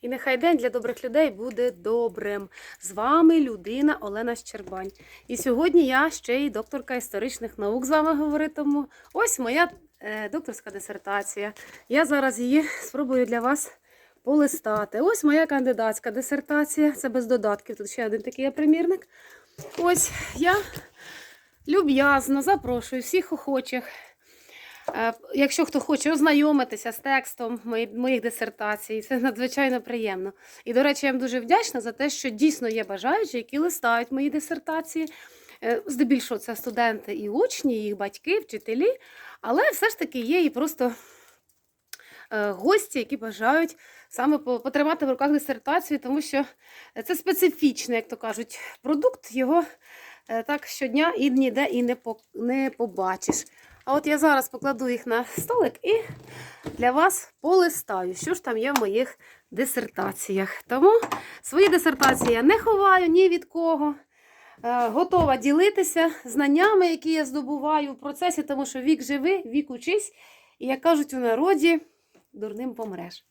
І нехай день для добрих людей буде добрим. З вами людина Олена Щербань. І сьогодні я ще й докторка історичних наук з вами говоритиму. Ось моя е, докторська дисертація. Я зараз її спробую для вас полистати. Ось моя кандидатська дисертація. Це без додатків. Тут ще один такий примірник. Ось я люб'язно запрошую всіх охочих. Е, Якщо хто хоче ознайомитися з текстом моїх дисертацій, це надзвичайно приємно. І, до речі, я вам дуже вдячна за те, що дійсно є бажаючі, які листають мої дисертації. Е, Здебільшого це студенти і учні, і їх батьки, вчителі, але все ж таки є і просто е, гості, які бажають саме потримати в руках дисертацію, тому що це специфічний, як то кажуть, продукт. Його так щодня і ніде і не, по, не побачиш. А от я зараз покладу їх на столик і для вас полистаю, що ж там є в моїх дисертаціях. Тому свої дисертації я не ховаю ні від кого. Е, Готова ділитися знаннями, які я здобуваю в процесі, тому що вік живи, вік учись, і як кажуть у народі, дурним помреш.